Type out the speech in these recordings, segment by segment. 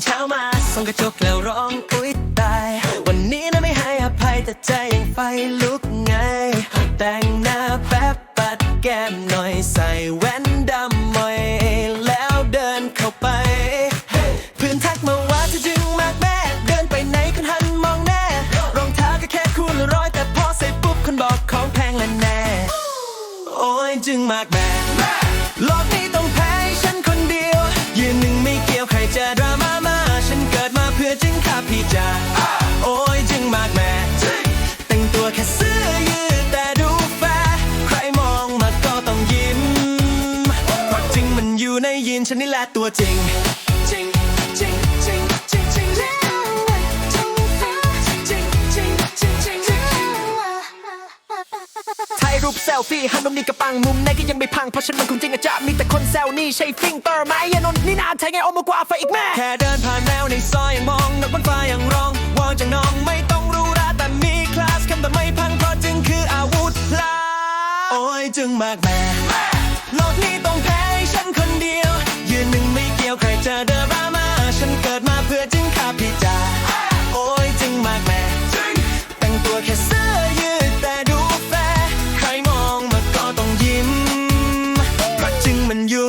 นเช้ามาส่องกระจกแล้วร้องอุ๊ยตาย วันนี้นะไม่ให้อภัยแต่ใจยังไฟลุกไง แต่งหน้าแป๊บปัดแก้มหน่อยใส่แว่นดำหน่อยแล้วเดินเข้าไป เพื่อนทักมาว่าเธอจึงมากแม่ เดินไปไหนคนหันมองแน่ รองเท้าก็แค่คู่ละร้อยแต่พอใส่ปุ๊บคนบอกของแพงและแน่ โอ้ยจึงมากแม่ ในยินฉันนี่แหละตัวจริงจริรูปเซลฟี่หันนมนี่กระปังมุมไหนก็ยังไม่พังเพราะฉันมันคงจริงอะจ๊ะมีแต่คนแซวนี่ใช่ฟิงเตอร์ไหมยานนนี่นาใช่ไงออกมกว่าไฟอีกแม่แค่เดินผ่านแนวในซอยยังมองนกบนฟ้ายังร้องวางจากน้องไม่ต้องรู้ราแต่มีคลาสคำแต่ไม่พังเพราะจึงคืออาวุธลาโอ้ยจึงมากแม่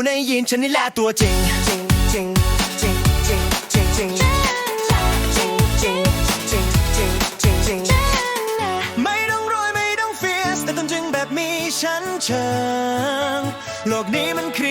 ในยีนฉันนี่แหละตัวจริงจริงจริงจริงจริงจริงจริงจริงจริงจริงจริงจริงจริงไม่ต้องรวยไม่ต้องเฟียสแต่ต้องจึงแบบมีฉันเชิงโลกนี้มันครี